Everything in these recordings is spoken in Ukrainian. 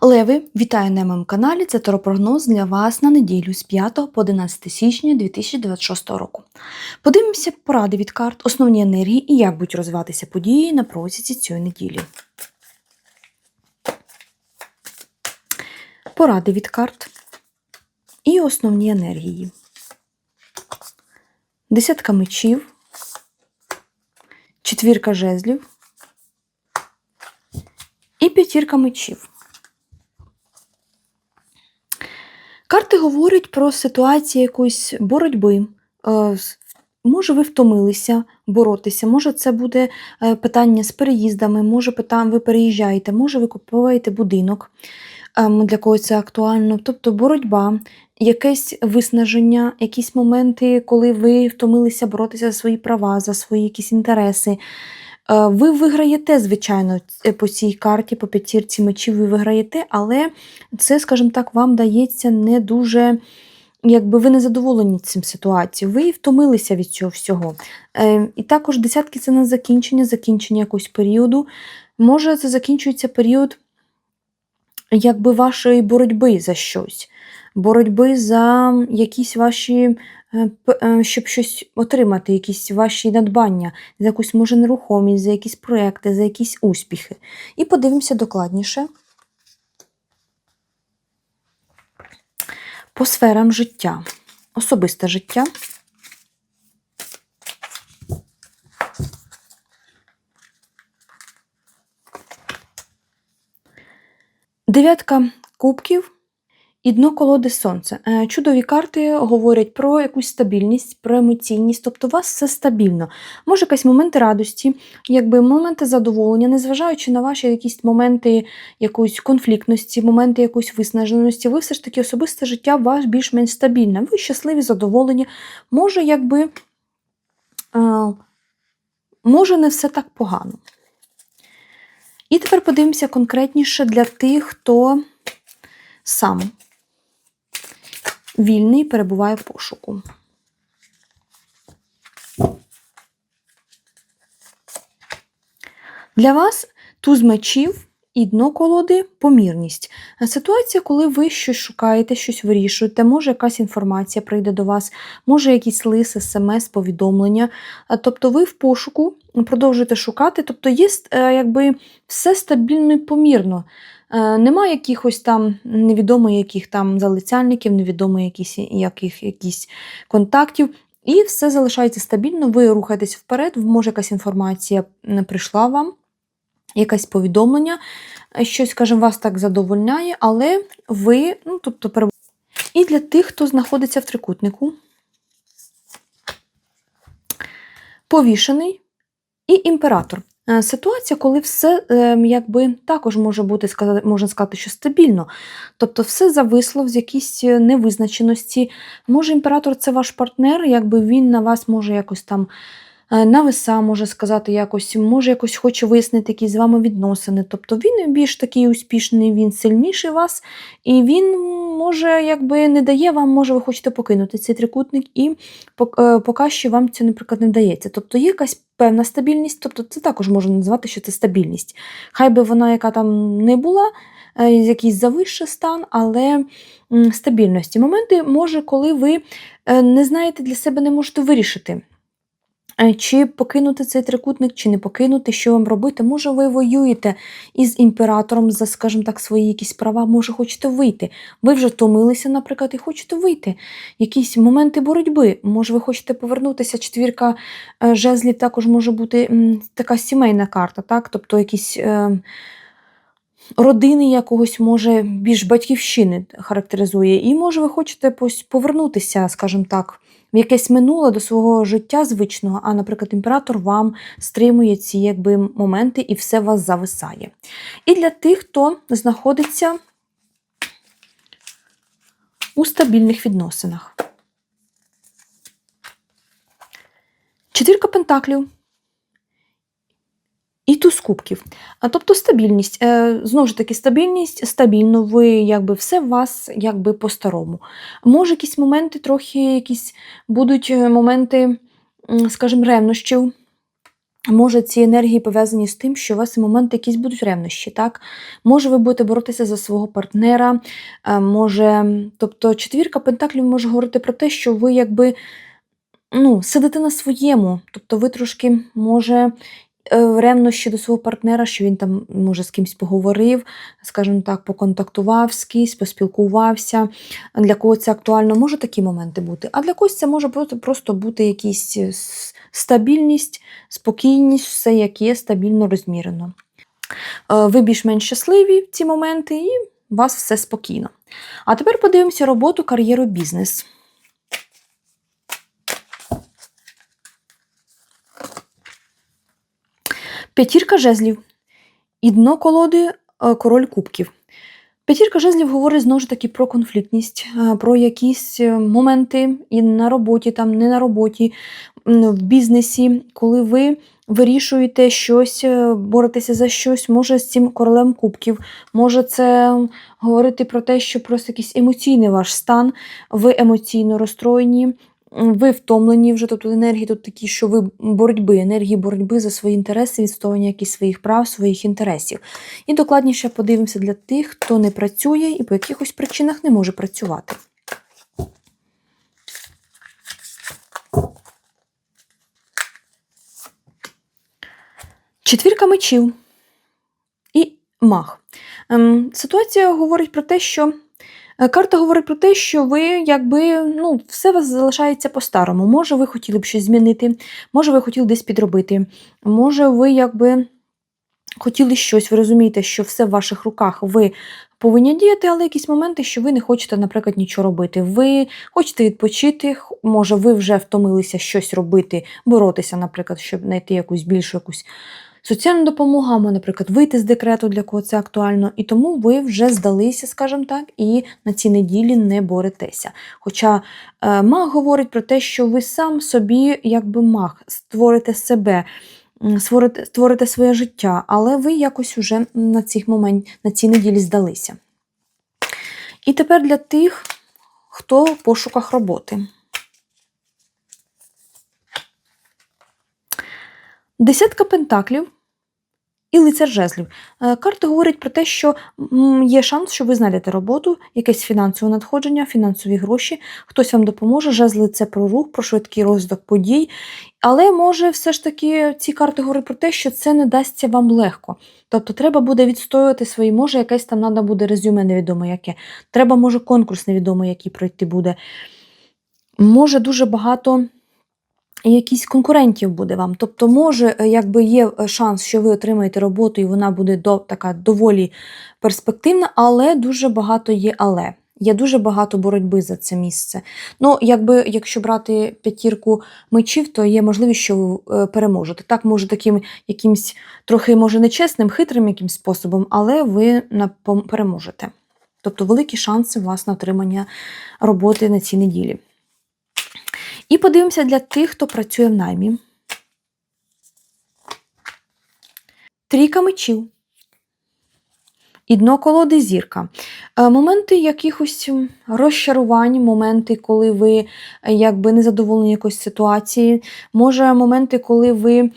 Леви, вітаю на моєму каналі. Це теропрогноз для вас на неділю з 5 по 11 січня 2026 року. Подивимося поради від карт, основні енергії і як будуть розвиватися події на протязі цієї неділі. Поради від карт і основні енергії. Десятка мечів, четвірка жезлів і п'ятірка мечів. Карти говорять про ситуацію якоїсь боротьби. Е, Може, ви втомилися боротися, може, це буде е, питання з переїздами, може, ви переїжджаєте, може, ви купуєте будинок, ем, для когось це актуально. Тобто боротьба, якесь виснаження, якісь моменти, коли ви втомилися боротися за свої права, за свої якісь інтереси. Е, Ви виграєте, звичайно, по цій карті, по п'ятірці мечів ви виграєте, але це, скажімо так, вам дається не дуже, якби ви не задоволені цим ситуацією, ви втомилися від цього всього. Е, І також десятки це на закінчення, закінчення якогось періоду. Може, це закінчується період якби вашої боротьби за щось, боротьби за якісь ваші, е, е, щоб щось отримати, якісь ваші надбання, за якусь, може, нерухомість, за якісь проекти, за якісь успіхи. І подивимося докладніше. По сферам життя, особисте життя. Дев'ятка кубків і дно колоди сонця. Е, Чудові карти говорять про якусь стабільність, про емоційність, тобто у вас все стабільно. Може, якісь моменти радості, якби моменти задоволення, незважаючи на ваші якісь моменти якоїсь конфліктності, моменти якоїсь виснаженості, ви все ж таки особисте життя у вас більш-менш стабільне. Ви щасливі, задоволені. Може, якби е, може не все так погано. І тепер подивимося конкретніше для тих, хто сам вільний перебуває в пошуку. Для вас туз мечів і дно колоди помірність. Ситуація, коли ви щось шукаєте, щось вирішуєте, може якась інформація прийде до вас, може якийсь лист, смс, повідомлення. Тобто ви в пошуку продовжуєте шукати, тобто є е, якби все стабільно і помірно. Е, Немає якихось там невідомо яких там залицяльників, невідомо якісь, яких, якісь контактів. І все залишається стабільно, ви рухаєтесь вперед, може якась інформація прийшла вам, якесь повідомлення, е, щось, скажімо, вас так задовольняє, але ви, ну, тобто, переб- і для тих, хто знаходиться в трикутнику, повішений і імператор. Е, Ситуація, коли все е, якби також може бути можна сказати, що стабільно. Тобто все зависло з якійсь е, невизначеності. Може, імператор це ваш партнер, якби він на вас може якось там нависа, може сказати, якось, може якось хоче вияснити якісь з вами відносини. Тобто він більш такий успішний, він сильніший вас, і він може якби не дає вам, може, ви хочете покинути цей трикутник, і е, поки що вам це, наприклад, не дається. Тобто є якась певна стабільність, тобто це також можна назвати, що це стабільність. Хай би вона, яка там не була, е, якийсь завищий стан, але стабільності. Моменти, може, коли ви е, не знаєте для себе, не можете вирішити. Е, Чи покинути цей трикутник, чи не покинути, що вам робити? Може, ви воюєте із імператором за, скажімо так, свої якісь права, може, хочете вийти. Ви вже втомилися, наприклад, і хочете вийти. Якісь моменти боротьби. Може, ви хочете повернутися. Четвірка е, жезлів також може бути така сімейна карта, так? тобто якісь е, родини якогось, може, більш батьківщини характеризує. І може ви хочете повернутися, скажімо так, в якесь минуле до свого життя звичного, а, наприклад, імператор вам стримує ці якби, моменти і все вас зависає. І для тих, хто знаходиться у стабільних відносинах. Четвірка пентаклів кубків. А тобто стабільність. Е, знову ж таки, стабільність, стабільно, ви якби все у вас якби по-старому. Може, якісь моменти, трохи якісь будуть е, моменти, скажімо, ревнощів. Може, ці енергії пов'язані з тим, що у вас в момент якісь будуть ревнощі, так? Може, ви будете боротися за свого партнера, е, може, тобто четвірка пентаклів може говорити про те, що ви якби ну, сидите на своєму, тобто ви трошки, може, ревнощі до свого партнера, що він там, може, з кимсь поговорив, скажімо так, поконтактував з кимсь, поспілкувався. Для кого це актуально, може такі моменти бути. А для когось це може просто, просто бути якісь е, стабільність, спокійність, все як є, стабільно розмірено. Е, Ви більш-менш щасливі в ці моменти, і у вас все спокійно. А тепер подивимося роботу, кар'єру, бізнес. П'ятірка жезлів. І дно колоди е, король кубків. П'ятірка жезлів говорить знову ж таки про конфліктність, е, про якісь е, моменти і на роботі, там не на роботі, в бізнесі, коли ви вирішуєте щось, боретеся за щось, може з цим королем кубків, може це говорити про те, що просто якийсь емоційний ваш стан, ви емоційно розстроєні, ви втомлені вже, тобто енергії тут такі, що ви боротьби, енергії боротьби за свої інтереси, відстоювання якихось своїх прав, своїх інтересів. І докладніше подивимося для тих, хто не працює і по якихось причинах не може працювати. Четвірка мечів і мах. Ем, ситуація говорить про те, що карта говорить про те, що ви якби ну, все у вас залишається по-старому. Може, ви хотіли б щось змінити, може, ви хотіли десь підробити, може, ви якби хотіли щось, ви розумієте, що все в ваших руках, ви повинні діяти, але якісь моменти, що ви не хочете, наприклад, нічого робити. Ви хочете відпочити, може, ви вже втомилися щось робити, боротися, наприклад, щоб знайти якусь більшу якусь соціальну допомогу, або, наприклад, вийти з декрету, для кого це актуально, і тому ви вже здалися, скажімо так, і на цій неділі не боретеся. Хоча е, маг говорить про те, що ви сам собі, якби маг, створите себе, створите, створите своє життя, але ви якось уже на цих момент, на цій неділі здалися. І тепер для тих, хто в пошуках роботи. Десятка пентаклів і лицар жезлів. Е, Карти говорять про те, що є шанс, що ви знайдете роботу, якесь фінансове надходження, фінансові гроші, хтось вам допоможе. Жезли це про рух, про швидкий розвиток подій. Але може все ж таки ці карти говорять про те, що це не дасться вам легко. Тобто треба буде відстоювати свої, може, якесь там треба буде резюме невідомо яке. Треба, може, конкурс невідомо, який пройти буде. Може, дуже багато якісь конкурентів буде вам. Тобто, може, е, якби є е, шанс, що ви отримаєте роботу, і вона буде до, така доволі перспективна, але дуже багато є але. Є дуже багато боротьби за це місце. Ну, якби, якщо брати п'ятірку мечів, то є можливість, що ви е, переможете. Так, може, таким якимсь трохи, може, нечесним, хитрим якимсь способом, але ви переможете. Тобто великі шанси у вас на отримання роботи на цій неділі. І подивимося для тих, хто працює в наймі. Трійка мечів. І дно колоди зірка. Е, Моменти якихось розчарувань, моменти, коли ви е, якби незадоволені якоюсь ситуації, може моменти, коли ви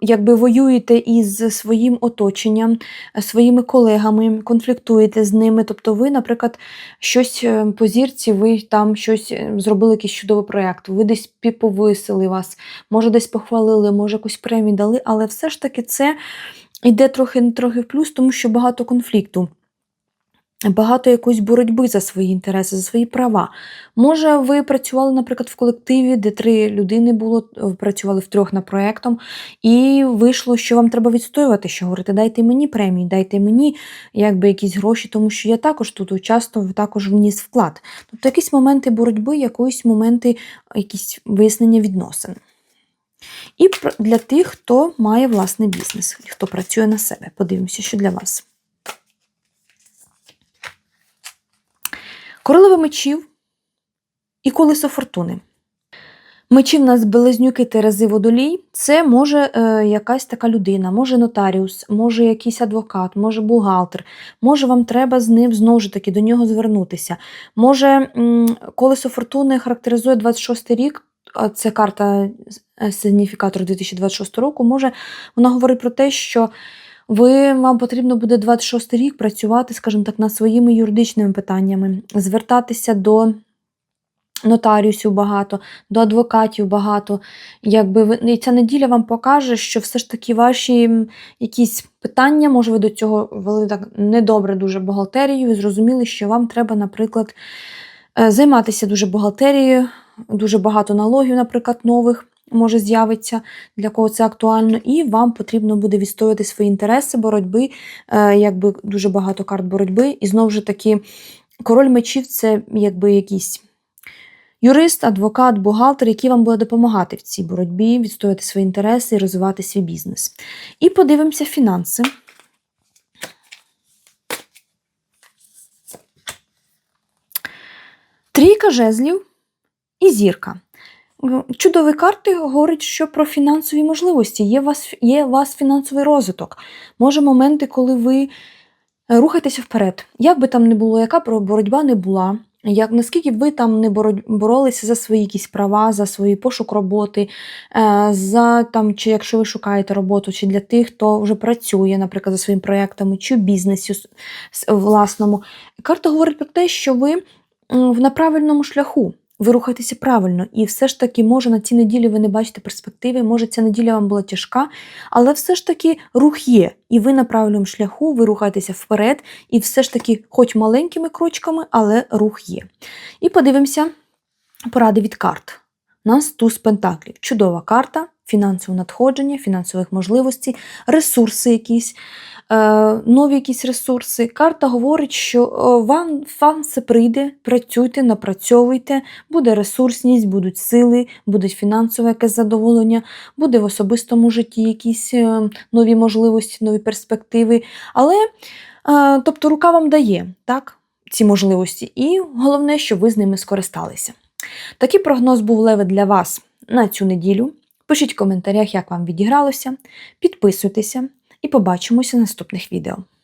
якби воюєте із своїм оточенням, е, своїми колегами, конфліктуєте з ними. Тобто ви, наприклад, щось е, по зірці, ви там щось е, зробили якийсь чудовий проєкт, ви десь повисили вас, може десь похвалили, може якусь премію дали, але все ж таки це йде трохи трохи в плюс, тому що багато конфлікту. Багато якоїсь боротьби за свої інтереси, за свої права. Може, ви працювали, наприклад, в колективі, де три людини було, ви працювали втрьох над проєктом, і вийшло, що вам треба відстоювати, що говорити, дайте мені премії, дайте мені якби якісь гроші, тому що я також тут участвував, також вніс вклад. Тобто якісь моменти боротьби, якісь моменти, якісь вияснення відносин. І для тих, хто має власний бізнес, хто працює на себе. Подивимося, що для вас. Королева мечів і колесо фортуни. Мечі в нас близнюки Терези Водолій. Це може е, якась така людина, може нотаріус, може якийсь адвокат, може бухгалтер, може вам треба з ним знову ж таки до нього звернутися. Може, колесо фортуни характеризує 26 рік а це карта е, сигніфікатор 2026 року, може вона говорить про те, що ви, вам потрібно буде 26 рік працювати, скажімо так, над своїми юридичними питаннями, звертатися до нотаріусів багато, до адвокатів багато. Якби ви, і ця неділя вам покаже, що все ж таки ваші якісь питання, може, ви до цього вели так недобре дуже бухгалтерію, і зрозуміли, що вам треба, наприклад, е, займатися дуже бухгалтерією, дуже багато налогів, наприклад, нових. Може з'явиться, для кого це актуально, і вам потрібно буде відстояти свої інтереси боротьби, е, якби дуже багато карт боротьби. І знову ж таки, король мечів це якби якийсь юрист, адвокат, бухгалтер, який вам буде допомагати в цій боротьбі, відстояти свої інтереси і розвивати свій бізнес. І подивимося фінанси. Трійка жезлів і зірка. М, Чудові карти говорять, що про фінансові можливості. Є вас, є вас фінансовий розвиток. Може, моменти, коли ви рухаєтеся вперед. Як би там не було, яка боротьба не була, як, наскільки ви там не боролися за свої якісь права, за свій пошук роботи, е, за там, чи якщо ви шукаєте роботу, чи для тих, хто вже працює, наприклад, за своїми проєктами, чи с- власному. Карта говорить про те, що ви на правильному шляху. Ви рухаєтеся правильно, і все ж таки, може, на цій неділі ви не бачите перспективи, може, ця неділя вам була тяжка, але все ж таки рух є, і ви на правильному шляху, ви рухаєтеся вперед, і все ж таки, хоч маленькими крочками, але рух є. І подивимося поради від карт. У нас туз пентаклів. Чудова карта, фінансове надходження, фінансових можливостей, ресурси якісь, е, нові якісь ресурси. Карта говорить, що е, вам, вам все прийде, працюйте, напрацьовуйте, буде ресурсність, будуть сили, буде фінансове якесь задоволення, буде в особистому житті якісь е, нові можливості, нові перспективи. Але, тобто, рука вам дає так, ці можливості, і головне, щоб ви з ними скористалися. Такий прогноз був леве для вас на цю неділю. Пишіть в коментарях, як вам відігралося, підписуйтеся і побачимося в наступних відео.